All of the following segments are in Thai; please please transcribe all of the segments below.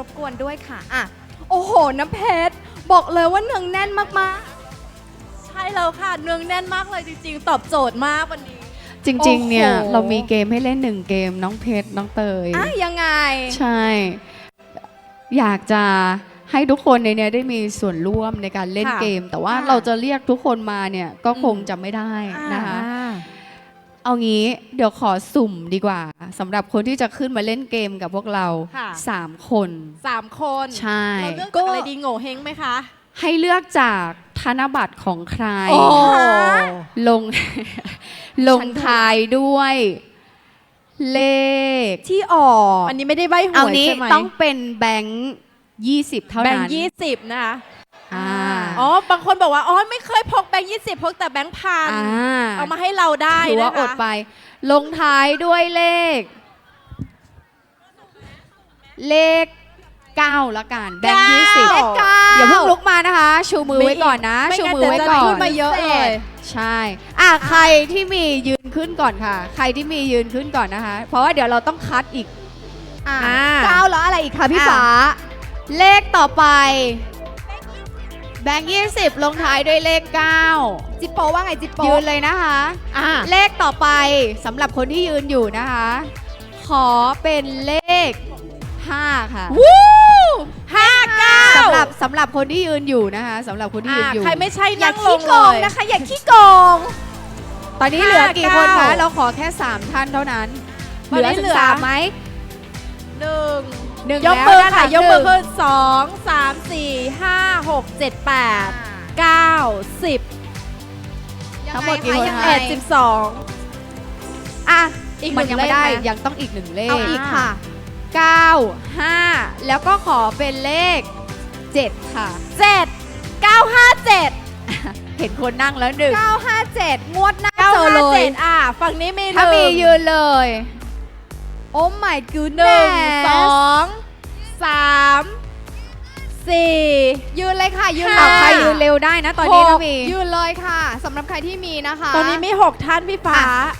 รบกวนด้วยค่ะอะโอ้โห น้ำเพชร บอกเลยว่าเนืองแน่นมาก ใช่แล้วค่ะเนืองแน่นมากเลยจริงๆ ตอบโจทย์มากวันนี้ จริงๆ เนี่ย โอ้โห เรามีเกมให้เล่นหนึ่งเกมน้องเพชรน้องเตย ๆอะยังไง ใช่ อยากจะให้ทุกคนในเนี้ยได้มีส่วนร่วมในการเล่นค่ะเกม แต่ว่าค่ะเราจะเรียกทุกคนมาเนี่ยก็คงอืมจะไม่ได้นะคะ อ่า เอางี้เดี๋ยวขอสุ่มดีกว่าสำหรับคนที่จะขึ้นมาเล่นเกมกับพวกเราค่ะ สามคน สามคนใช่ เราเลือกจากอะไรดีโง่เฮงไหมคะ ให้เลือกจากธนบัตรของใคร โอ้ ลง ลงท้ายด้วย เลข ที่ออกอันนี้ไม่ได้ใบหเอาวยนี้ใช่ไหมต้องเป็นแบงค์ยี่สิบเท่าแบงนั้นค์ยี่สิบนะคะ อ่า อ๋อ บางคนบอกว่า อ๋อ ไม่เคยพกแบงค์ยี่สิบพกแต่แบงค์พัน อ่าเอามาให้เราได้ถือนะว่าอคะดไป ลงท้ายด้วยเลข เลขเก้าละกัน แบงค์ยี่สิบเลขเก้า อย่าเพิ่งลุกมานะคะ ชูมือไว้ก่อนนะ ไม่ชูงั้นมือไว้ก่อเดี๋ยวจะพูนดมาเยอะเลย ใช่ อะใครที่มียืนขึ้นก่อนค่ะ ใครที่มียืนขึ้นก่อนนะคะ เพราะว่าเดี๋ยวเราต้องคัดอีก อะอ่า เก้าแล้วอะไรอีกคะพี่อะ ฟ้า เลขต่อไป แบงค์ยี่สิบลงท้ายด้วยเลขเก้าจิปโปว่าไงจิปโปยืนเลยนะคะอ่าเลขต่อไปสำหรับคนที่ยืนอยู่นะคะ ขอเป็นเลข 5 ค่ะวู้ห้าเก้าสำหรับสำหรับคนที่ยืนอยู่นะคะสำหรับคนที่ยืนอยู่ใครไม่ใช่อย่านั่งลขี้งโกเลงยนะคะ อย่าขี้โกง ตอนนี้เหลือกี่คนห้าคะเก้าเราขอแค่ 3 ท่านเท่านั้นตอนนี้ถึเหลืงอสามไหมหนึ่ง หนึ่งยกแล้วมือด้านหค่ะลังยกมือหนึ่ง ขึ้นสองสามสี่ห้าหกเจ็ดแปดเก้าสิบทั้งหมดกี่คนยังคะไงเอ็ดสิบสองอะ อีกหมันนึ่งยังไม่ได้เลขไหมยังต้องอีกหนึ่งเลขเอาอีกค่ะ 9 5 แล้วก็ขอเป็นเลข 7 ค่ะ เจ็ดเก้าห้าเจ็ดเห็นคนนั่งแล้วหนึ่ง957 งวดหน้าเก้าเจอห้าเลเจ็ย ดอะ ฝั่งนี้มีถ้ามียืนเลย โอ้ my หนึ่ง goodness สองสามสี่ยืนเลยค่ะ ยืนเอาเลยใครยืนเร็วได้นะตอนนี้นะมียืนเลยค่ะสำหรับใครที่มีนะคะ ตอนนี้มีหกท่านพี่ฟ้า อะ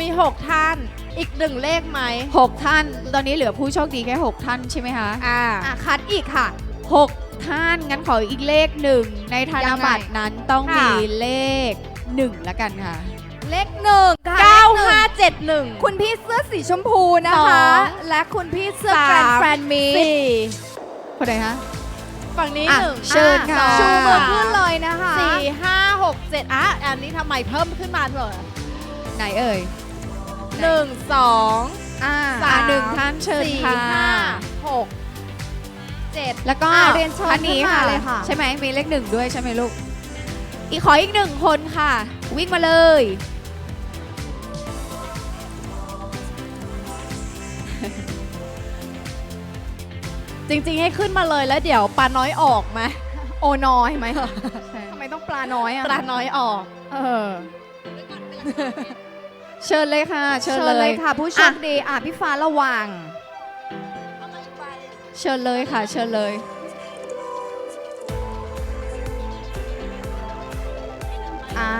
มีหกท่าน อีกหนึ่งเลขไหมหกท่าน ตอนนี้เหลือผู้โชคดีแค่6ท่านใช่ไหมคะอ่า อะคัดอีกค่ะ6ท่านงั้นขออีกเลขหนึ่งในธนบัตรนั้นต้องค่ะมีเลข1ละกันค่ะ เลขหนึ่งค่ะเก้าเลขนึ่งห้าเจ็ดหนึ่งคุณพี่เสื้อสีชมพูนะคะสองและคุณพี่เสื้อสาแฟรนมแฟรนมีสี่คนไหนคะฝั่งนี้อะหนึ่งเชิญค่ะชูมือขึ้นเลยนะคะสี่ห้าหกเจ็ดอะอันนี้ทำไมเพิ่มขึ้นมาเถอะไหนเอ่ยหนึ่งสองอ่าสาอะมหนึ่งท่านเชิญสี่ค่ะห้าหกเจ็ดแล้วก็อะเรียนเชิญท่านนี้ขึ้นมาค่ะเลยค่ะ ใช่ไหมมีเลขหนึ่งด้วยใช่ไหมลูก อีกขออีกหนึ่งคนค่ะ วิ่งมาเลย จริงๆให้ขึ้นมาเลยแล้วเดี๋ยวปลาน้อยออกไหมโอน้อยไหมทำไมต้องปลาน้อยอะปลาน้อยออกเออเชิญเลยค่ะ เชิญเชิญเลเลยยค่ะ ผู้โชคดีอะพี่ฟ้าระวังเชิญเลยค่ะ เชิญเลยอ่า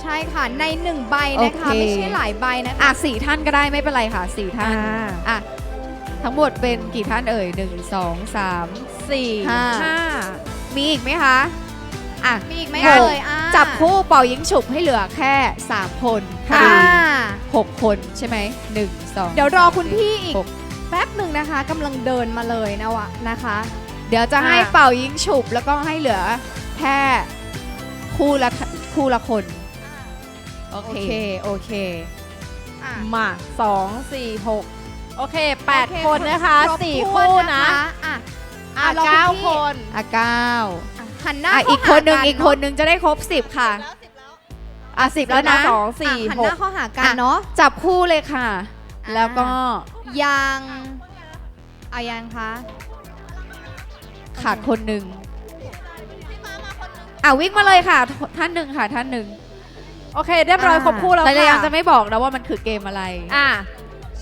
ใช่ค่ะในหนึ่งใบนะคะโอเคไม่ใช่หลายใบนะคะอะสี่ท่านก็ได้ไม่เป็นไรค่ะสี่ท่านอ่าอะ ทั้งหมดเป็นกี่ท่านเอ่ยหนึ่งสองสามสี่ห้า ห้ามีอีกไหมคะอะ มีอีกไหมงั้น เอ่ยอ่าจับคู่เป่ายิงฉุบให้เหลือแค่สามคนพอค่ะดีหกคนใช่ไหมหนึ่งสองเดี๋ยวรอคุณพี่อีก หกแป๊บหนึ่งนะคะกำลังเดินมาเลยนะวะนะคะ เดี๋ยวจะให้อะ เป่ายิงฉุบแล้วก็ให้เหลือแค่คู่ละคู่ละคน โอโอเค เค โอเค อะมาสองสี่หก โอเคแปดโอเคนนะคะรบสี่ถ้วนคู่นะอะอะอะรอเก้าคุณพี่คน อะเก้าอะหันหน้าอะเข้าอีกคนหนึ่งหาอีกคนหนึ่งจะได้ครบสิบค่ะอะสิบแล้วนะสองสี่อะหันหหกน้าเข้าหากันเนาะ จับคู่เลยค่ะ อ่า แล้วก็ยังเอายังคะขาดคนหนึ่งอะวิ่งมาเลยค่ะ ท่านหนึ่งค่ะท่านหนึ่งโอเค เรียบร้อยอ่าครบคู่แล้วแต่เรายังค่ะจะไม่บอกนะว่ามันคือเกมอะไร อะ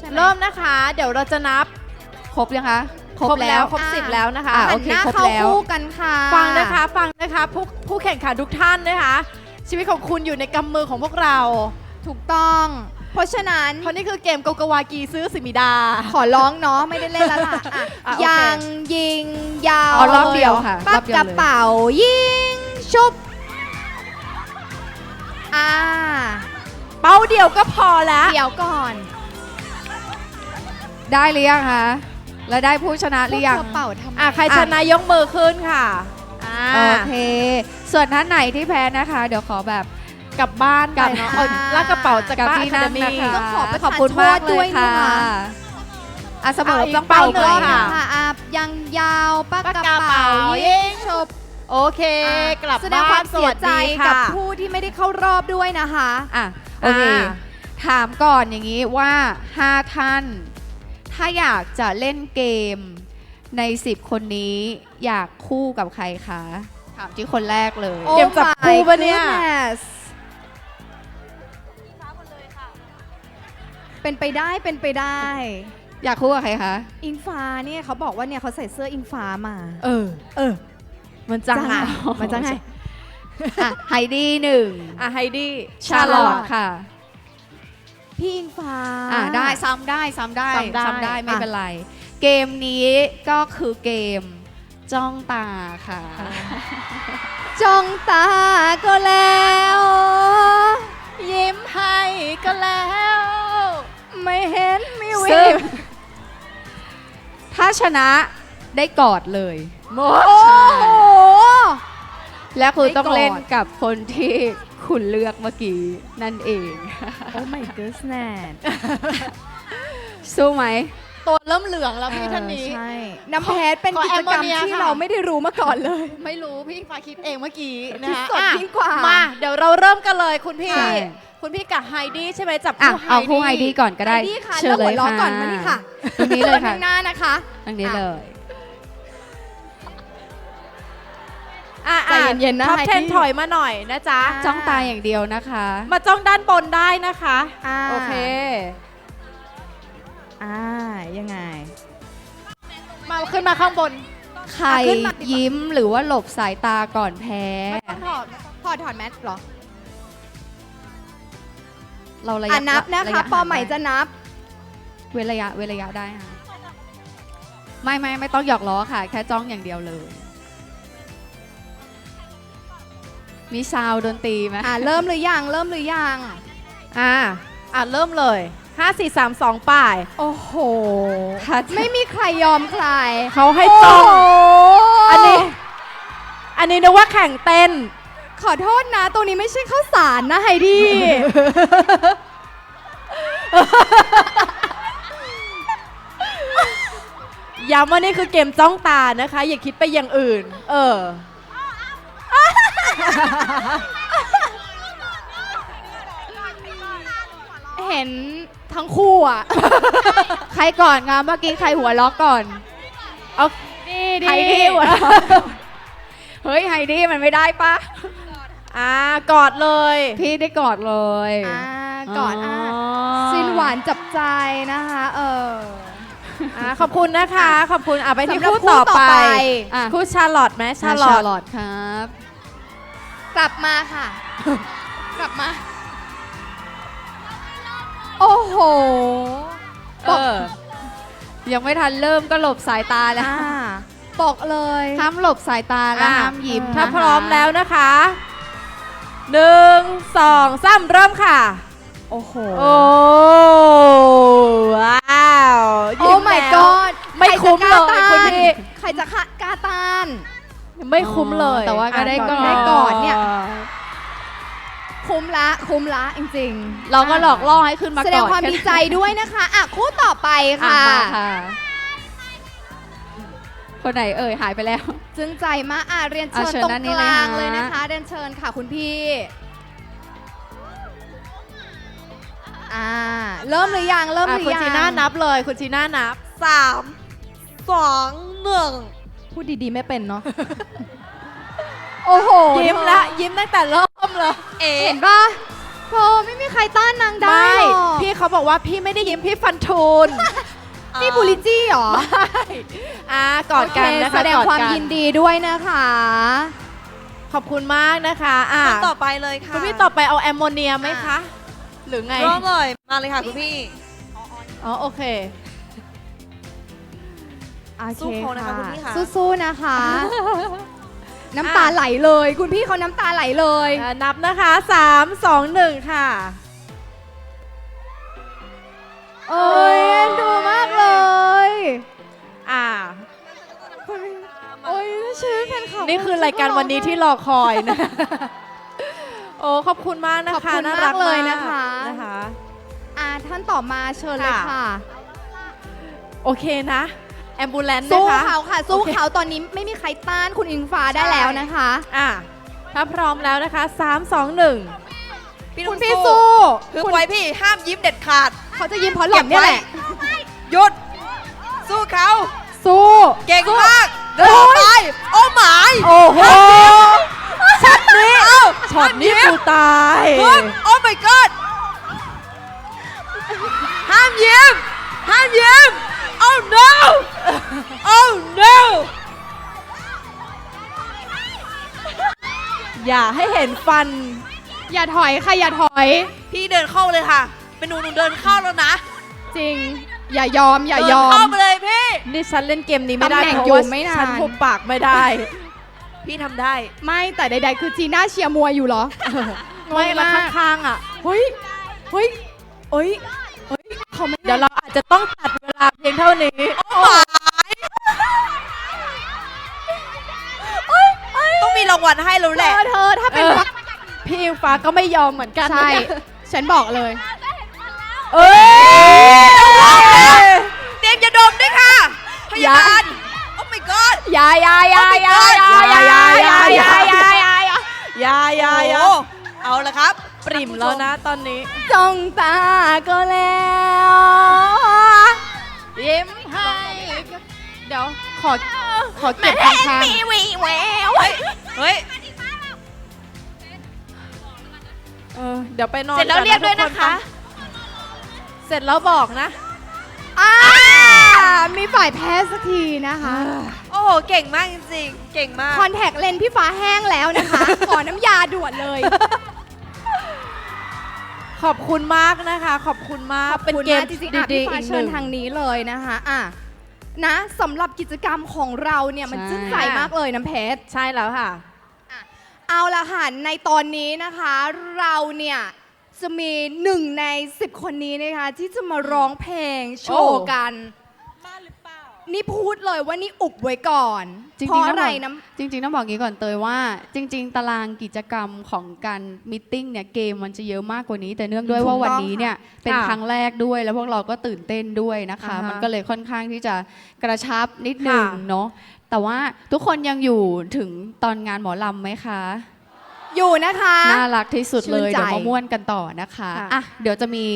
ใช่ไหเริ่มนะคะ เดี๋ยวเราจะนับครบยังคะครบแล้วครบสิบแล้วนะคะอะหัโอนเคหน้าครบเข้าแล้ว คู่กันค่ะ ฟังนะคะฟังนะคะผู้ผู้แข่งขันทุกท่านนะคะ ชีวิตของคุณอยู่ในกำมือของพวกเรา ถูกต้อง เพราะฉะนั้น เพราะนี่คือเกมโกโกวากีซื้อสิมิดา ขอร้องเนาะไม่ได้เล่นแล้วล่ะอะอะโอเคยังยิงยาวอ๋อรอบเดียวค่ะปัรกอบเดีกยวระเลยเป๋ายิงชุบอ่าเป้าเดียวก็พอแล้ว เดี๋ยวก่อน ได้หรือยังคะ แล้วได้ผู้ชนะหรือยัง พวกกระเป๋าทำไมอะใครชนะยกมือขึ้นค่ะอ่าโอเค ส่วนท่านไหนที่แพ้นะคะ เดี๋ยวขอแบบกลับบ้านไปกลับเนาะเอาลากกระเป๋าจากกับบ้านที่นั่งนะคะต้องขอประทานขอบคุณมากโทษเลด้วยยค่ะนะคะ อะเสมอเอาอีกต้องเป่าเป้าหนึ่เลงยค่ะค่ะ ค่ะอะยังยาวปักปากกระกระเป๋าเป๋ายิยิงงชุบโอเค กลับแสดงคบ้าวานมสเสียวัสใจดีกัค่ะ บผู้ที่ไม่ได้เข้ารอบด้วยนะคะ อะโอเค อ่า ถามก่อนอย่างนี้ว่า 5 ท่าน ถ้าอยากจะเล่นเกมใน 10 คนนี้อยากคู่กับใครคะ ถามที่คนแรกเลย เกมจับคู่ปะเนี่ย Oh my goodness เป็นไปได้เป็นไปได้ อยากคู่กับใครคะ อิงฟ้าเนี่ยเขาบอกว่าเนี่ยเขาใส่เสื้ออิงฟ้ามาเออ เออ มันจังไงมันจะไง อะไฮดี้หนึ่งอะไฮดี้ ชาลอตค่ะ พี่อิงฟ้า อะได้ซ้ำได้ซ้ำได้ซ้ำได้ซ้ำได้ไม่อะ เป็นไร เกมนี้ก็คือเกมจ้องตาค่ะ จ้องตาก็แล้ว ยิ้มให้ก็แล้ว ไม่เห็นมีวิซึ่งวถ้าชนะได้กอดเลย โม โอ้โห และคุณได้ต้องกอดเล่นกับคนที่ คุณเลือกเมื่อกี้นั่นเอง โอ้ my goodness สู้ไหมตัวเริ่มเหลืองแล้วพี่ท่านนี้ เออใช่น้ำแพทเป็นขอกิจกรรมแอมโมเนียที่ค่ะ เราไม่ได้รู้มาก่อนเลย ไม่รู้พี่ฟ้าคิดเองเมื่อกี้นะคิดคะสดอะยิ่งกว่ามาเดี๋ยวเราเริ่มกันเลยคุณพี่ ใช่ คุณพี่กับไฮดี้ใช่ไหมจับอะคู่เอาคู่ไฮดี้ก่อนก็ได้ไฮดี้ค่ะเชิญเลยแล้วหัวเราะค่ะก่อนมานี่ค่ะตรงนี้เลยค่ะ ข้างหน้านะคะ ตรงนี้เลย อะใจเย็นๆนะท็อปไฮ10ดี้ ถอยมาหน่อยนะจ๊ะ อะจ้องตาอย่างเดียวนะคะ มาจ้องด้านบนได้นะคะอ่าโอเค อ่า ยังไง มาขึ้นมาข้างบน ใครอะขึ้นมาดีกว่า ยิ้มหรือว่าหลบสายตาก่อนแพ้ไม่ต้องถอดพอถอดแมสเหรอเราระอะยะนับนะระคะยะปอห่างใหม่ได้จะนับ เว้นระยะเว้นระยะได้ค่ะไม่ไม่ไม่ต้องหยอกล้อค่ะ แค่จ้องอย่างเดียวเลย มีซาวด์ดนตรีไหมอะเริ่มหรือยังเริ่มหรือยังอะอะเริ่มเลย 5 4 3 2ป่าย โอ้โหค่ะไม่มีใครยอมใครเขาให้จ้องโโหอันนี้ อันนี้นึกว่าแข่งเต้น ขอโทษนะ ตรงนี้ไม่ใช่ข้าวสารนะไฮดี้ย้ำว่านี่คือเกมจ้องตานะคะ อย่าคิดไปอย่างอื่น เออ เห็นทั้งคู่อะ ใครก่อนงามเมื่อกี้ใครหัวล็อกก่อน เอาดีดีไฮดี้หัวล็อกเฮ้ยไฮดี้มันไม่ได้ปะอ่ากอดเลยพี่ได้กอดเลยอ่าก่อนอะซินหวานจับใจนะคะ เอออ่าขอบคุณนะคะ ขอบคุณอะไปที่สำหรับคู่ต่อคู่ต่อไปไป อะ คู่ชาร์ลอตไหมชาชาร์ลอตลอตครับ กลับมาค่ะ กลับมา โอ้โหเออยังไม่ทันเริ่มก็หลบสายตาแล้วอ่าบอกเลยห้ามหลบสายตาและอะห้ามยิ้มถ้านะคะพร้อมแล้วนะคะหนึ่งสองสามเริ่มค่ะ โอ้โห โอ้ว้าวโอ้ยิ้ม my แล้ว god ไม่คุ้มเลยใรจะกาคุณต้านพี่ ใครจะคะกล้าต้าน ไม่คุ้มเลยแต่ว่าก็ได้กอดได้กอดเนี่ย คุ้มละคุ้มละจริงๆ เราก็หลอกล่อให้ขึ้นมาแสดงก่อนความดีใจด้วยนะคะอะคู่ต่อไปอะค่ะมาค่ะคนไหนเอ่ยหายไปแล้ว จึงใจมากอะเรียนเชิญอะเชิญตรงด้านนี้กเลยลางฮะเลยนะคะเรียนเชิญค่ะคุณพี่อ่าเริ่มหรือยังเริ่มหอะรือคุณยังจีน่านับเลย คุณจีน่านับสามสองหนึ่ง พูดดีๆไม่เป็นเนาะ โอ้โหยิ้มละ ยิ้มตั้งแต่เริ่มเลยเอ๋เห็นปะโธ่ไม่มีใครต้านนางได้ไม่หรอกพี่เขาบอกว่าพี่ไม่ได้ยิ้มพี่ฟันทูนนี่บูลลิจี้เหรออ่ากอดกันโเคนะคะแสดงกอความกันยินดีด้วยนะคะ ขอบคุณมากนะคะอะคนต่อไปเลยค่ะคุณพี่ต่อไปเอาแอมโมเนียไหมคะ หรือไงเริ่มเลยมาเลยค่ะคุณพี่ อ๋อโอเค โอเคสู้เขานะคะคุณพี่ค่ะ สู้ๆนะคะ น้ำตาไหลเลย คุณพี่เขาน้ำตาไหลเลย อะนับนะคะ 3 2 1 ค่ะโอ้ยเอ็นดูมากเลยอ่า โอ้ยชื่อแฟนคลับ นี่คือรายการวันนี้ที่รอคอยนะ โอ้ขอบคุณมากนะคะขอบคุณน่มากเลยนะคะ นะคะ อ่าท่านต่อมาเชิญเลยค่ะค่ะโอเคนะ แอมบูเลนสู้นะคะเขาค่ะ สู้โอเคเขาตอนนี้ไม่มีใครต้านคุณอิงฟ้าได้แล้วนะคะ อะถ้าพร้อมแล้วนะคะ 3 2 1พี่คุนุ่ณมพี่สู้สู้คือไว้พี่ห้ามยิ้มเด็ดขาด เขาจะยิ้มเพราะหล่อนเนี่ยแหละ หยุด สู้เขา สู้ เก่งมากเดินไปโอ้หมายโอ้โหช็อตนี้ช็อตนี้กูตายพึ่งโอ้ my god ห้ามยิ้มห้ามยิ้ม oh no oh no อย่าให้เห็นฟัน อย่าถอยค่ะอย่าถอย พี่เดินเข้าเลยค่ะ เป็นหนูหนูเดินเข้าแล้วนะจริง อย่ายอมอย่าเดินยอเข้ามไปเลยพี่ นี่ฉันเล่นเกมนี้ไม่ได้ตำแหน่งเพราะอยู่ว่าไม่นาน ฉันหุบปากไม่ได้ พี่ทำได้ ไม่แต่ใด ๆ คือจีน่าเชียร์มวยอยู่เหรอ ไม่ละข้างๆอะเฮ้ยเฮ้ยเฮ้ย เฮ้ยเขาไม่เดี๋ยวเราอาจจะต้องตัดเวลาเพียงเท่านี้ต้องมีรางวัลให้แล้วเธแหละอเธอถ้าเป็นเออวักพี่อิงฟ้าก็ไม่ยอมเหมือนกันใช่ ฉันบอกเลย เอ้ยเตรียมจะดมด้วยค่ะ พยาบาล oh my god อยาอยาอยาอยาอยาอยาอยาอยาอยาอยาอยาอยาอยาอยาโอ้เอาละครับ ปริ่มแล้วนะตอนนี้จ้องตาก็แล้วยิ้มให้เดี๋ยวขอขอเก็บข้างมีวีแววเฮ้ยเฮ้ยๆเออเดี๋ยวไปนอนเสร็จแล้วก่อเรียกด้วยนะคะทุกเสร็จแล้วบอกนะอ่ามีฝ่ายแพ้สักทีนะคะ โอ้โห เก่งมากจริงๆ เก่งมาก คอนแทคเลนส์พี่ฟ้าแห้งแล้วนะคะ ขอน้ำยาด่วนเลย ขอบคุณมากนะคะ ขอบคุณมากเป็นเกมขอบคุณากจริงๆอะดีพี่ๆฟ้าอีกหเชินึ่ญงทางนี้เลยนะคะอะนะสำหรับกิจกรรมของเราเนี่ยมันใช่จึ้งใจมากเลยน้ำเพชร ใช่แล้วค่ะ เอาละค่ะ ในตอนนี้นะคะเราเนี่ยจะมีหนึ่งใน 10 คนนี้นะคะ ที่จะมาร้องเพลงโชว์โอ้กัน นี่พูดเลยว่านี่อุบไว้ก่อนจริงเพราะๆต้อะองไรบอกน้จริงๆต้องบอกงี้ก่อนเตยว่า จริง ๆ ตารางกิจกรรมของการมิทติ้งเนี่ยเกมมันจะเยอะมากกว่านี้ แต่เนื่องด้วยว่าวันนี้เนี่ยเป็นค่ะครั้งแรกด้วย แล้วพวกเราก็ตื่นเต้นด้วยนะคะ อ่าฮะมันก็เลยค่อนข้างที่จะกระชับนิดนึงค่ะ เนาะแต่ว่าทุกคนยังอยู่ถึงตอนงานหมอลำไหมคะำอยู่นะคะ น่ารักที่สุดเลยชื่นใจเดี๋ยวมาม่วนกันต่อนะคะค่ะ อะเดี๋ยวจะมี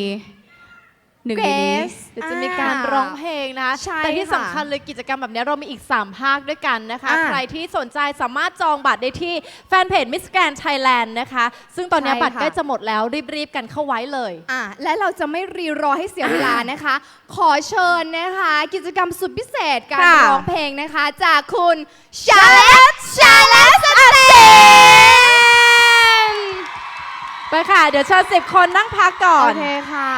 หนึ่งในนี้ Grace เดี๋ยวจะมีการร้องเพลงนะคะ ใช่แต่ที่ค่ะสำคัญเลยกิจกรรมแบบนี้เรามีอีก 3 ภาคด้วยกันนะคะ อ่าใครที่สนใจสามารถจองบัตรได้ที่แฟนเพจ Miss Grand Thailand นะคะ ซึ่งตอนนี้ใช่บัตรค่ะ ใกล้จะหมดแล้วรีบๆกันเข้าไว้เลย อะและเราจะไม่รีรอให้เสียเวลานะคะ ขอเชิญนะคะ กิจกรรมสุดพิเศษการค่ะ ร้องเพลงนะคะ จากคุณชาเลตชาเลตสเตนไปค่ะ เดี๋ยวเชิญสิบคนนั่งพักก่อโอน เคค่ะ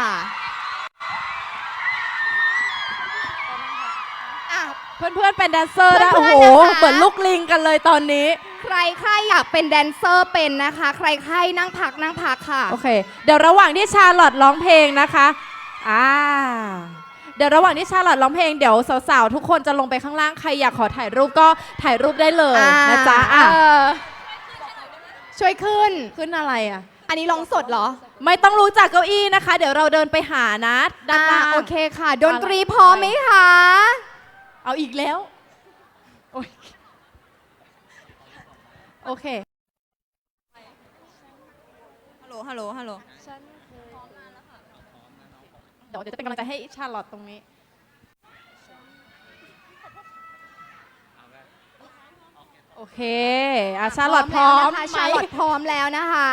อะ เพื่อนๆเป็นแดนเซอร์ได้เพื่โอ้อนโหๆนะคะเหมือนลูกลิงกันเลยตอนนี้ ใครใครอยากเป็นแดนเซอร์เป็นนะคะ ใครใครนั่งพักนั่งพักค่ะ โอเค เดี๋ยวระหว่างที่ชาลอตร้องเพลงนะคะอ่าเดี๋ยวระหว่างที่ชาลอตร้องเพลงเดี๋ยวสาวๆทุกคนจะลงไปข้างล่างใครอยากขอถ่ายรูปก็ถ่ายรูปได้เลยนะจ๊ะอะเออช่วยขึ้นขึ้นอะไรอะ อันนี้ร้องสดเหรอ ไม่ต้องรู้จักเก้าอี้นะคะ เดี๋ยวเราเดินไปหานะด้านล่างอ่าโอเคค่ะ ดนตรีพร้อมไหมคะ เอาอีกแล้ว โอ๊ยโอเค ฮัลโหล ฮัลโหล ฮัลโหล เดี๋ยวเดี๋ยวจะเป็นกำลังใจให้ชาลอตตรงนี้ โอเคอะชาลอตพร้อมแล้วนะคะไหมชาลอตพร้อมแล้วนะคะ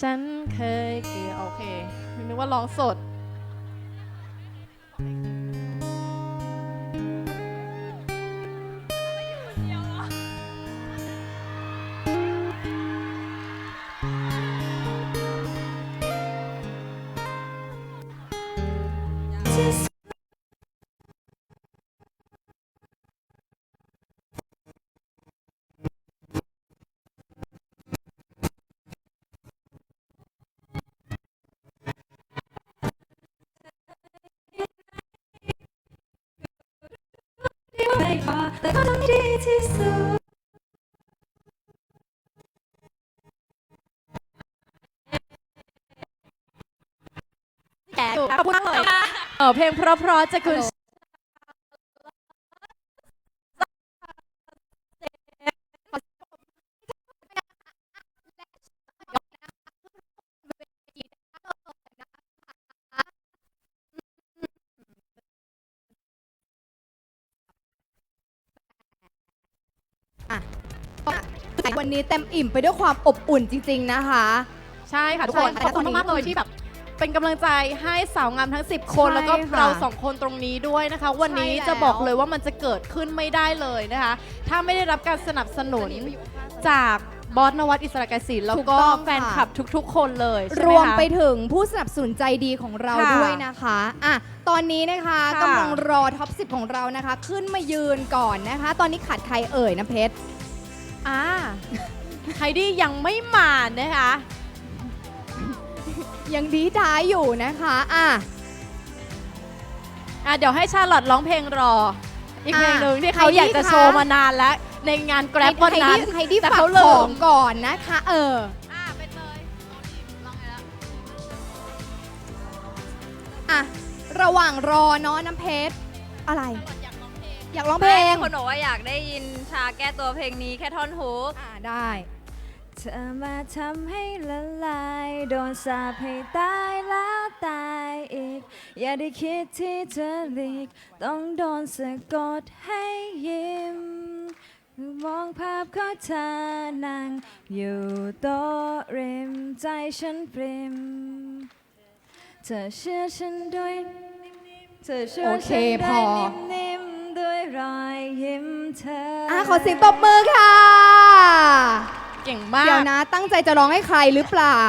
ฉันเคยคือโอเคนึกว่าร้องสด พอแต่ก็ต้องดีที่สุดขอบคุณมากเลย เออเพลงเพราะๆจากคุณ วันนี้เต็มอิ่มไปด้วยความอบอุ่นจริง ๆ นะคะ ใช่ค่ะทุกคนใช่ขอบคุณตอนนี้มากๆเลยที่แบบ เป็นกำลังใจให้สาวงามทั้ง 10 คน ใช่แล้วก็ค่ะเราสองคนตรงนี้ด้วยนะคะ วันนี้ใช่แล้ว จะบอกเลยว่ามันจะเกิดขึ้นไม่ได้เลยนะคะ ถ้าไม่ได้รับการสนับสนุนจากบอสนวัตอิสระกสินแล้วก็แฟนคลับทุกๆ คนเลยใช่รไหมวมคะไปถึงผู้สนับสนุนใจดีของเราค่ะด้วยนะคะอะตอนนี้นะคะค่ะ กำลังรอท็อป 10 ของเรานะคะ ขึ้นมายืนก่อนนะคะ ตอนนี้ขาดใครเอ่ยนะเพชร อ่าไฮดี้ยังไม่มานะคะ ยังดีท้ายอยู่นะคะอะอะเดี๋ยวให้ชาลอตร้องเพลงรอ อีกเพลงหนึ่งที่เขาไฮดี้อยากจะคะโชว์มานานแล้ว ในงานแกร็บวันนั้นให้ดีแต่ฝากเขาลืขอมงก่อนนะคะ เอออ่าไปเลยอะระหว่างรอเนาะน้ำเพชรอะไร อยากร้องเพลไม่งคนบอกว่าอยากได้ยินชาแก้ตัวเพลงนี้แค่ท่อนฮุกอ่าได้ เธอมาทำให้ละลาย โดนสาปให้ตายแล้วตายอีก อย่าได้คิดที่จะหลีก ต้องโดนสะกดให้ยิ้ม มองภาพของเธอนั่งอยู่โต๊ะริมใจฉันปริม เธอเชื่อฉันด้วย เธอเชื่อโอเคฉันพด้วอยนิ่มๆ ด้วยรอยยิ้มเธออะอะขอเสียงตบมือค่ะ เก่งมากเดี๋ยวนะ ตั้งใจจะร้องให้ใครหรือเปล่า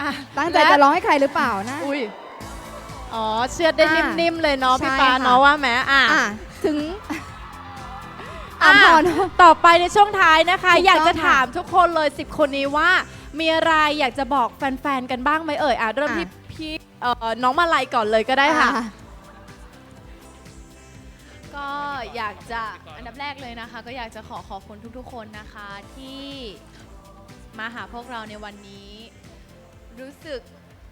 อะตั้งใจจะร้องให้ใครหรือเปล่านะ อุ้ยอ๋อ เชือดได้อะนิ่มๆเลยเนาะพี่ใช่ปาค่ะ เนาะว่าแหมอะ อะถึงอะอะพอนะต่อไปในช่วงท้ายนะคะ ถูกต้องอยากจะค่ะถามทุกคนเลย 10 คนนี้ว่า มีอะไรอยากจะบอกแฟนๆ กันบ้างไหมเอ่ยอะเริ่มที่พี่เอ่อน้องมาลัยก่อนเลยก็ได้ค่ะ อ่ ก็อยากจะอันดับแรกเลยนะคะ ก็อยากจะขอขอบคุณทุกๆ คนนะคะที่มาหาพวกเราในวันนี้ รู้สึก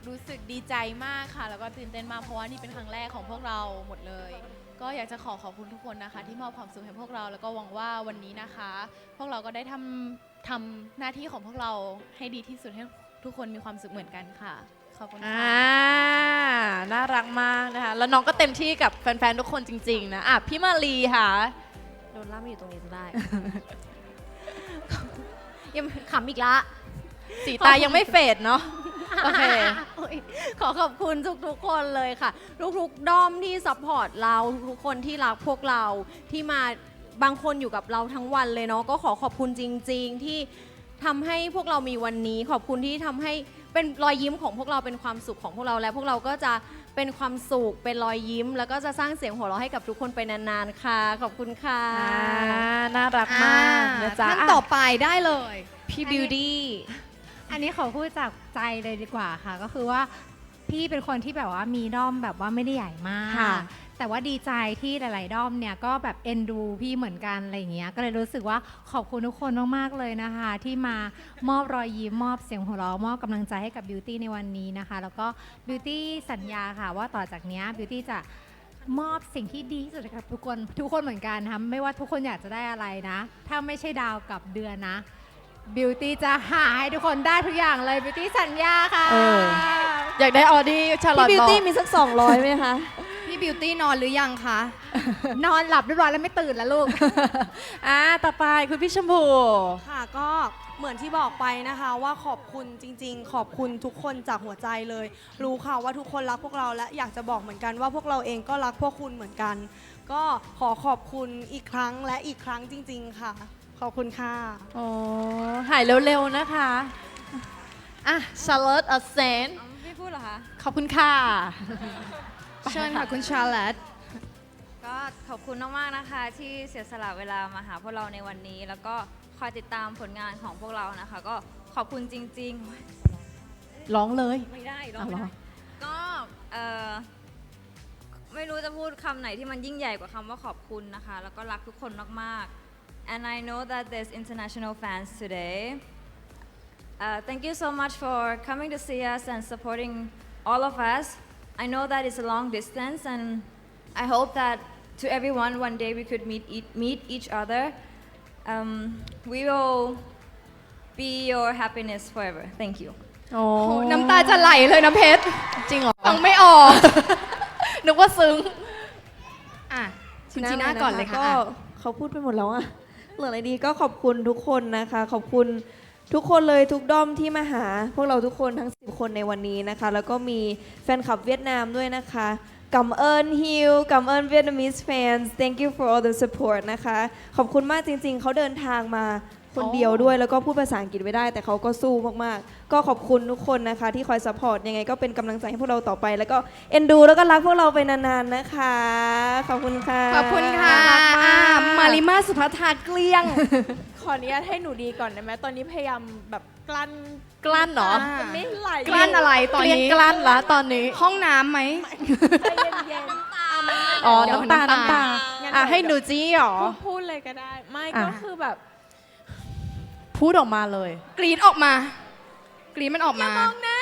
รู้สึกดีใจมากค่ะ แล้วก็ตื่นเต้นมากเพราะว่านี่เป็นครั้งแรกของพวกเราหมดเลย ก็อยากจะขอขอบคุณทุกคนนะคะ ที่มอบความสุขให้พวกเราแล้วก็หวังว่าวันนี้นะคะ พวกเราก็ได้ทำทำหน้าที่ของพวกเราให้ดีที่สุดให้ทุกคนมีความสุขเหมือนกันค่ะ ขอบคุณอ่าค่ะน่ารักมากนะคะ แล้วน้องก็เต็มที่กับแฟน ๆ ทุกคนจริง ๆ นะ อะ พี่มาลีค่ะ โดนล่ามมาอยู่ตรงนี้จะได้ ยังขำอีกละ สีตายังไม่เฟดเนาะ โอเคโอ้ยขอขอบคุณทุกๆคนเลยค่ะ ทุกๆด้อมที่ซัพพอร์ตเราทุกๆคนที่รักพวกเราที่มาบางคนอยู่กับเราทั้งวันเลยเนาะก็ขอขอบคุณจริง ๆ ที่ทำให้พวกเรามีวันนี้ ขอบคุณที่ทำให้ เป็นรอยยิ้มของพวกเราเป็นความสุขของพวกเราและพวกเราก็จะเป็นความสุขเป็นรอยยิ้ม แล้วก็จะสร้างเสียงหัวเราะให้กับทุกคนไปนานๆค่ะ ขอบคุณค่ะอ่าน่ารักมากนะจ๊ะท่านอะต่อไปได้เลย พี่บิวตี้อันนี้ขอพูดจากใจเลยดีกว่าค่ะ ก็คือว่าพี่เป็นคนที่แบบว่ามีด้อมแบบว่าไม่ได้ใหญ่มาก ค่ะ แต่ว่าดีใจที่หลาย ๆ ด้อมเนี่ยก็แบบเอ็นดูพี่เหมือนกันอะไรอย่างเงี้ย ก็เลยรู้สึกว่าขอบคุณทุกคนมาก ๆ เลยนะคะ ที่มามอบรอยยิ้มมอบเสียงหัวเราะมอบกำลังใจให้กับบิวตี้ในวันนี้นะคะ แล้วก็บิวตี้สัญญาค่ะว่าต่อจากเนี้บิวตี้จะมอบสิ่งที่ดีที่สุดให้กับทุกคนทุกคนเหมือนกันนะคะไม่ว่าทุกคนอยากจะได้อะไรนะ ถ้าไม่ใช่ดาวกับเดือนนะบิวตี้จะหาให้ทุกคนได้ทุกอย่างเลยบิวตี้สัญญาค่ะ เออ อยากได้ออดี้ชาลอตพี่บิวบอก ตี้มีสัก200ไหมคะพี่ บิวตี้นอนหรือยังคะ นอนหลับเรียบร้อยแล้วไม่ตื่นแล้วลูก อ่าต่อไปคุณพี่ชมพู ค่ะก็เหมือนที่บอกไปนะคะว่าขอบคุณจริง ๆ ขอบคุณทุกคนจากหัวใจเลย รู้ค่ะว่าทุกคนรักพวกเราและอยากจะบอกเหมือนกันว่าพวกเราเองก็รักพวกคุณเหมือนกัน ก็ขอขอบคุณอีกครั้งและอีกครั้งจริง ๆ ค่ะ ขอบคุณค่ะ โอ้หายเร็วๆนะคะ อะชาร์ลอตอเซน ไม่พูดเหรอคะ ขอบคุณค่ะ เชิญค่ะคุณชาร์ลตก็ขอบคุณมากๆนะคะ ที่เสียสละเวลามาหาพวกเราในวันนี้ แล้วก็คอยติดตามผลงานของพวกเรานะคะ ก็ขอบคุณจริงร้องเลย ๆ ไม่ได้ร้องอ้าวเหรไม่อได้ก็เอ่อไม่รู้จะพูดคำไหนที่มันยิ่งใหญ่กว่าคำว่าขอบคุณนะคะ แล้วก็รักทุกคนมากๆ and I know that there's international fans today uh, thank you so much for coming to see us and supporting all of us I know that it's a long distance and I hope that to everyone one day we could meet e- meet each other um, we will be your happiness forever thank you โอ้โอ้น้ำตาจะไหลเลยนะเพชรจริงเหรอ ฟังไม่ออก นึกว่าซึ้ง อะคุณจีน่าก่อนเลยค่ะก็อะ เขาพูดไปหมดแล้วอะเหลืออะไรดีก็ขอบคุณทุกคนนะคะ ขอบคุณ ทุกคนเลยทุกด้อมที่มาหา พวกเราทุกคนทั้ง 10 คนในวันนี้นะคะ แล้วก็มีแฟนคลับเวียดนามด้วยนะคะกัมเอิญฮิวกัมเอิญเวียดนาม e s e fans thank you for all the support นะคะ ขอบคุณมากจริงๆ เขาเดินทางมา คนเดียวด้วยแล้วก็พูดภาษาอังกฤษไม่ได้ แต่เขาก็สู้มากๆ ก็ขอบคุณทุกคนนะคะ ที่คอย support ยังไงก็เป็นกำลังใจให้พวกเราต่อไป แล้วก็เอ็นดูแล้วก็รักพวกเราไปนานๆนะคะ ขอบคุณค่ะขอบคุณค่ะอะมาริมาสุภัทาเกลี้ยง ขออนุญาตให้หนูดีก่อนได้ไหมตอนนี้พยายามแบบกลั้นกลั้นเหรอ มันไม่ไหลกลั้นอะไรตอนเกลียงนี้ กลั้นละตอนนี้ ห้องน้ำไหมใจเย็นๆ อ๋อเดี๋ยวน้ำตา น้ำตาน้ำตางั้นอะเดี๋ยวให้หนูจี้เหรอพูดพูดเลยก็ได้ ไม่อะ ก็คือแบบ พูดออกมาเลย กรีดออกมา กรีดมันออกมา มองหน้า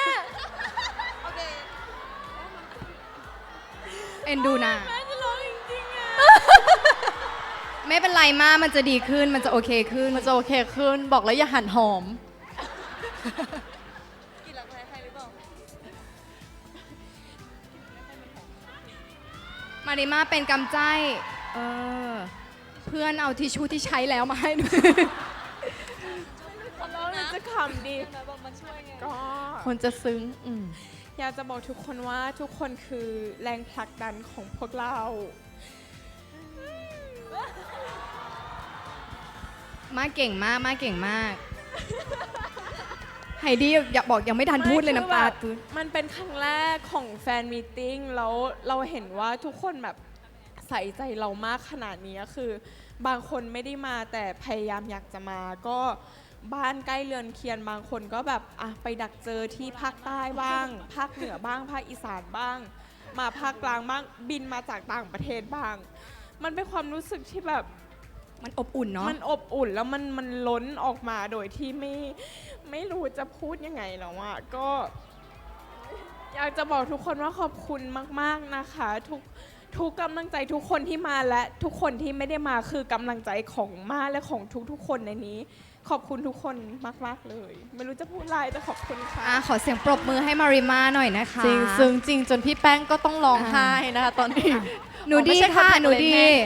เอ็นดูนะแม่จะร้องจริงๆอะไม่เป็นไรมากมันจะดีขึ้น มันจะโอเคขึ้น มันจะโอเคขึ้น บอกแล้วอย่าหันหอมมาริมาเป็นกำใจ เออ เพื่อนเอาทิชชู่ที่ใช้แล้วมาให้ด้วย ร้องหนูจะขำดีก็คนจะซึ้งอืมอยากจะบอกทุกคนว่าทุกคนคือแรงผลักดันของพวกเรา มาเก่งมากมาเก่งมากไฮดี้อยากบอกยังไม่ทันพูดเลยไม่น้ำตาคือแบบตื้นมันเป็นครั้งแรกของแฟนมีตติ้งแล้วเราเห็นว่าทุกคนแบบใส่ใจเรามากขนาดนี้คือบางคนไม่ได้มาแต่พยายามอยากจะมาก็ บ้านใกล้เรือนเคียนบางคนก็แบบอะไปดักเจอที่ภาคใต้บ้าง ภาคเหนือบ้าง ภาคอีสานบ้าง มาภาคกลางบ้างบินมาจากต่างประเทศบ้าง มันเป็นความรู้สึกที่แบบมันอบอุ่นเนาะมันอบอุ่นแล้วมันมันล้นออกมาโดยที่ไม่ไม่รู้จะพูดยังไงแล้วอะก็ อยากจะบอกทุกคนว่าขอบคุณมาก ๆนะคะ ทุกทุกกำลังใจทุกคนที่มาและทุกคนที่ไม่ได้มาคือกำลังใจของมาและของทุกๆคนในนี้ ขอบคุณทุกคนมากๆเลย ไม่รู้จะพูดอะไรแต่ขอบคุณค่ะ อะขอเสียงปรบมือให้มาริมาหน่อยนะคะ จริงซึ้งจริงจนพี่แป้งก็ต้องร้องไห้นะคะตอนนี้หนูดีไม่ใช่ค่ะ contact หนูดี lens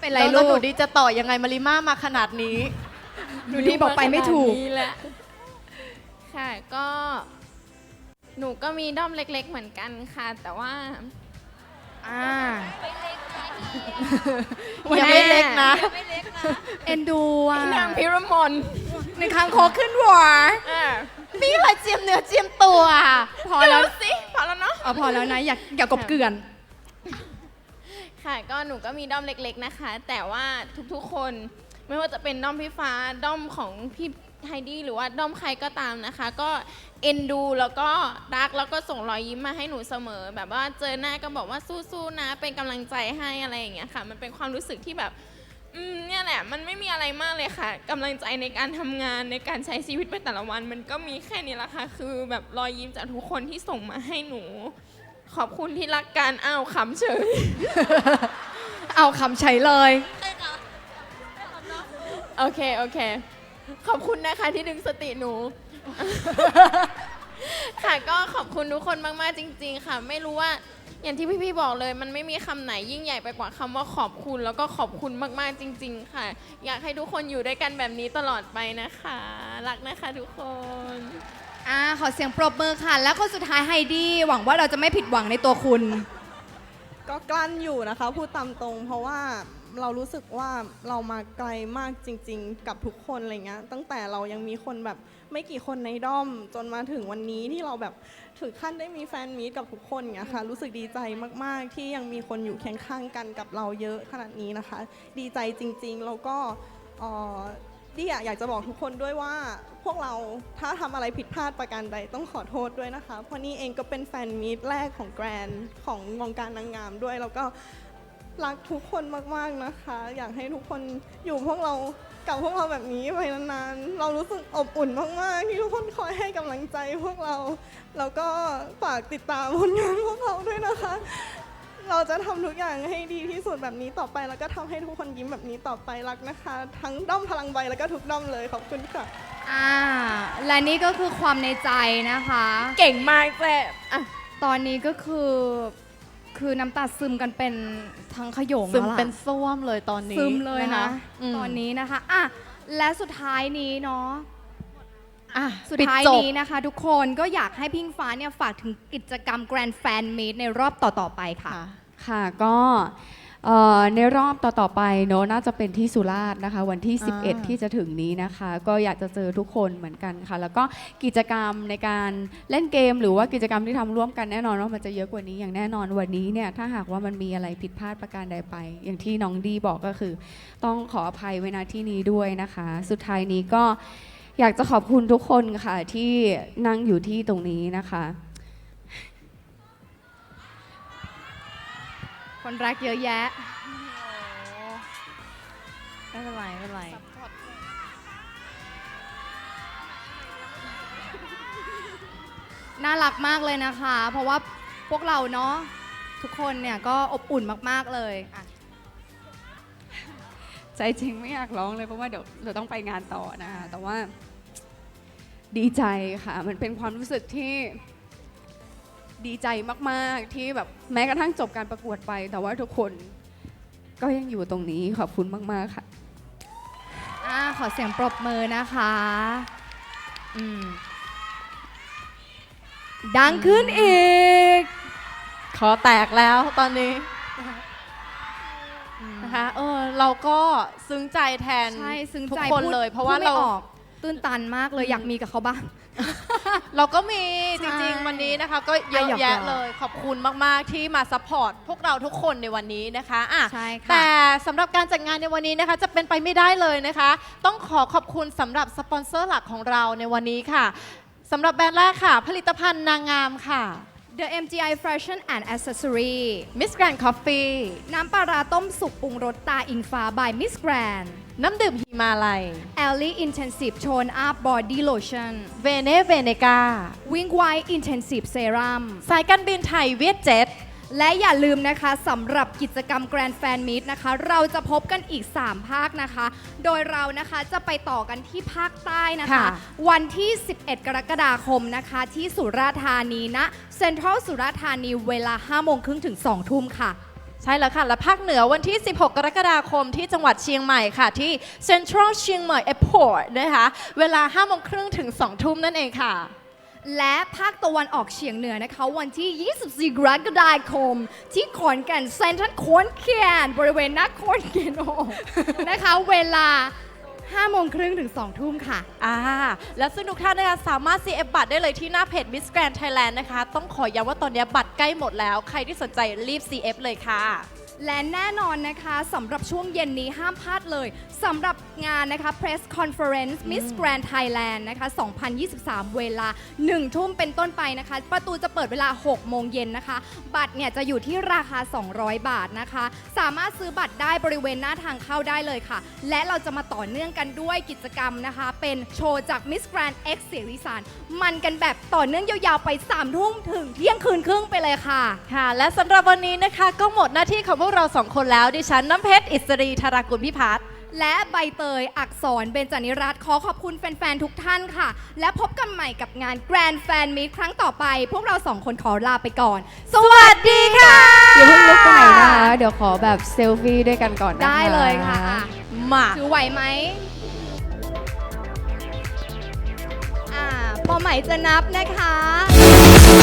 เป็นไรแล้วลูแล้วหนูกดีจะต่อยังไงมาริมามาขนาดนี้ หนูดีบอกไปไม่ถูกนี่แหละค่ะก็ หนูก็มีด้อมเล็ก ๆ เหมือนกันค่ะ แต่ว่า อ่ายังไม่เล็กนะเอ็นดูอะนางพิรมนในคางคกขึ้นหัวนี่อะไรเจียมเนื้อเจียมตัวพอแล้วสิพอแล้วเนาะเอาพอแล้วนะอย่าอย่ากบเกลื่อน ค่ะก็หนูก็มีด้อมเล็ก ๆนะคะ แต่ว่าทุกๆคนไม่ว่าจะเป็นด้อมพี่ฟ้าด้อมของพี่ ไฮดี้หรือว่าด้อมใครก็ตามนะคะ ก็เอ็นดูแล้วก็รักแล้วก็ส่งรอยยิ้มมาให้หนูเสมอ แบบว่าเจอหน้าก็บอกว่าสู้ๆนะ เป็นกำลังใจให้อะไรอย่างเงี้ยค่ะ มันเป็นความรู้สึกที่แบบอืมเนี่ยแหละมันไม่มีอะไรมากเลยค่ะกำลังใจในการทำงานในการใช้ชีวิตไปแต่ละวัน มันก็มีแค่นี้แหละค่ะคือแบบรอยยิ้มจากทุกคนที่ส่งมาให้หนู ขอบคุณที่รักกันอ้าวขำเฉย เอาคำใช้เลย โอเค โอเค ขอบคุณนะคะที่ดึงสติหนู ค่ะก็ขอบคุณทุกคนมากๆจริง ๆ ค่ะ ไม่รู้ว่าอย่างที่พี่ๆบอกเลย มันไม่มีคำไหนยิ่งใหญ่ไปกว่าคำว่าขอบคุณ แล้วก็ขอบคุณมากๆจริง ๆ ค่ะ อยากให้ทุกคนอยู่ด้วยกันแบบนี้ตลอดไปนะคะ รักนะคะทุกคน อ่าขอเสียงปรบมือค่ะ แล้วคนสุดท้ายไฮดี้หวังว่าเราจะไม่ผิดหวังในตัวคุณ ก็กลั้นอยู่นะคะ พูดตามตรง เพราะว่า เรารู้สึกว่าเรามาไกลมากจริง ๆ กับทุกคนอะไรเงี้ยตั้งแต่เรายังมีคนแบบไม่กี่คนในด้อม จนมาถึงวันนี้ที่เราแบบถึงขั้นได้มีแฟนมีตกับทุกคนเงี้ยค่ะ รู้สึกดีใจมากๆ ที่ยังมีคนอยู่เคียงข้างกันกับเราเยอะขนาดนี้นะคะ ดีใจจริง ๆ แล้วก็เอ่อดีอะอยากจะบอกทุกคนด้วยว่าพวกเราถ้าทำอะไรผิดพลาดประการใดต้องขอโทษด้วยนะคะ เพราะนี่เองก็เป็นแฟนมีตแรกของแกรนของวงการนางงามด้วยแล้วก็ รักทุกคนมากๆนะคะ อยากให้ทุกคนอยู่พวกเรากับพวกเราแบบนี้ไปนานๆ เรารู้สึกอบอุ่นมากๆที่ทุกคนคอยให้กำลังใจพวกเรา แล้วก็ฝากติดตามผลงานพวกเราด้วยนะคะ เราจะทำทุกอย่างให้ดีที่สุดแบบนี้ต่อไป แล้วก็ทำให้ทุกคนยิ้มแบบนี้ต่อไปรักนะคะ ทั้งด้อมพลังใบแล้วก็ทุกด้อมเลยขอบคุณค่ะ อ่า และนี่ก็คือความในใจนะคะ เก่งมากแต่อะ ตอนนี้ก็คือ คือน้ำตาซึมกันเป็นทั้งขโยงซึมแล้วล่ะเป็นส้วมเลยตอนนี้ซึมเลยนะอืมตอนนี้นะคะอะและสุดท้ายนี้เนาะ อะสุดปิท้ายจบ นี้นะคะ ทุกคนก็อยากให้พิงฟ้าเนี่ยฝากถึงกิจกรรม Grand Fan Meet ในรอบต่อ ๆ ไปค่ะ ค่ะค่ะก็ เอ่อในรอบต่อๆไปเนอะน่าจะเป็นที่สุราษฎร์นะคะ วันที่ อ่า 11 ที่จะถึงนี้นะคะ ก็อยากจะเจอทุกคนเหมือนกันค่ะ แล้วก็กิจกรรมในการเล่นเกม หรือว่ากิจกรรมที่ทำร่วมกันแน่นอนว่ามันจะเยอะกว่านี้อย่างแน่นอนวันนี้เนี่ยถ้าหากว่ามันมีอะไรผิดพลาดประการใดไป อย่างที่น้องดีบอกก็คือ ต้องขออภัยไว้ณที่นี้ด้วยนะคะ สุดท้ายนี้ก็อยากจะขอบคุณทุกคนค่ะที่นั่งอยู่ที่ตรงนี้นะคะ คนรักเยอะแยะไม่เป็นไรไม่เป็นไรน่ารักมากเลยนะคะ เพราะว่าพวกเราเนาะทุกคนเนี่ยก็อบอุ่นมากๆเลยอะใจจริงไม่อยากร้องเลยเพราะว่าเดี๋ยวเราต้องไปงานต่อนะคะแต่ว่าดีใจค่ะ มันเป็นความรู้สึกที่ ดีใจมากๆ ที่แบบแม้กระทั่งจบการประกวดไป แต่ว่าทุกคนก็ยังอยู่ตรงนี้ขอบคุณมากๆค่ะ อ่าขอเสียงปรบมือนะคะอืมดังขึ้นอีก ขอแตกแล้วตอนนี้นะคะเออเราก็ซึ้งใจแทนใช่ ซึ้งทุกใจคนพูดเลย เพราะว่าพูดไม่เรา ออกตื้นตันมากเลย อยากมีกับเขาบ้าง เราก็มีใช่จริง ๆ วันนี้นะคะก็เยอะอะหยอกๆแยะเลยขอบคุณมาก ๆ ที่มาซัพพอร์ตพวกเราทุกคนในวันนี้นะคะอะใช่ค่ะ แต่สำหรับการจัดงานในวันนี้นะคะ จะเป็นไปไม่ได้เลยนะคะ ต้องขอขอบคุณสำหรับสปอนเซอร์หลักของเราในวันนี้ค่ะสำหรับแบรนด์แรกค่ะ ผลิตภัณฑ์นางงามค่ะ The MGI Fashion and Accessory Miss Grand Coffee น้ำปลาร้าต้มสุกปรุงรสตาอิงฟ้า by Miss Grand น้ำดื่มฮิมาลัย Ellie Intensive Tone Up Body Lotion เวเนเวเนกา Wing White Intensive Serum สายการบินไทยเวียดเจ็ต และอย่าลืมนะคะสำหรับกิจกรรม Grand Fan Meet นะคะ เราจะพบกันอีก 3 ภาคนะคะ โดยเรานะคะจะไปต่อกันที่ภาคใต้นะคะ ค่ะ วันที่ 11 กรกฎาคมนะคะ ที่สุราษฎร์ธานีณเซ็นทรัลสุราษฎร์ธานีเวลา 5 โมงครึ่งถึง 2 ทุ่มค่ะ ใช่แล้วค่ะ และภาคเหนือวันที่ 16 กรกฎาคมที่จังหวัดเชียงใหม่ค่ะ ที่ Central เชียงใหม่ Airport นะคะ เวลา5โมงครึ่งถึง 2 ทุ่มนั่นเองค่ะ และภาคตะวันออกเฉียงเหนือนะคะ วันที่ 24 กรกฎาคม ที่ขอนแก่นเซ็นทรัลขอนแก่นบริเวณหน้าขอนแก่นนะคะ เวลา 5โมงครึ่งถึง 2 ทุ่มค่ะ อ่า แล้วซึ่งทุกท่านนะคะสามารถ CF บัตรได้เลยที่หน้าเพจ Miss Grand Thailand นะคะ ต้องขอย้ำว่าตอนนี้บัตรใกล้หมดแล้ว ใครที่สนใจรีบ CF เลยค่ะ และแน่นอนนะคะสำหรับช่วงเย็นนี้ห้ามพลาดเลยสำหรับ งานนะคะ Press Conference Miss Grand Thailand นะคะ 2023 เวลา 1 ทุ่มเป็นต้นไปนะคะ ประตูจะเปิดเวลา 6 โมงเย็นนะคะ บัตรเนี่ยจะอยู่ที่ราคา 200 บาทนะคะ สามารถซื้อบัตรได้บริเวณหน้าทางเข้าได้เลยค่ะ และเราจะมาต่อเนื่องกันด้วยกิจกรรมนะคะ เป็นโชว์จาก Miss Grand X เสียงอีสานมันกันแบบต่อเนื่องยาวๆไป 3 ทุ่มถึงเที่ยงคืนครึ่งไปเลยค่ะ ค่ะ และสำหรับวันนี้นะคะ ก็หมดหน้าที่ของพวกเราสองคนแล้ว ดิฉันน้ำเพชร อิสรีธารากุลพิพัฒน์ และใบเตยอักษรเบญจนิรัตน์ขอขอบคุณแฟน ๆ ทุกท่านค่ะ และพบกันใหม่กับงาน Grand Fan Meet ครั้งต่อไป พวกเราสองคนขอลาไปก่อน สวัสดีค่ะ อย่าเพิ่งลุกไปไหนนะคะ เดี๋ยวขอแบบเซลฟี่ด้วยกันก่อนนะคะได้เลยค่ะอะมาถือไหวไหมอ่าพอไหมจะนับนะคะ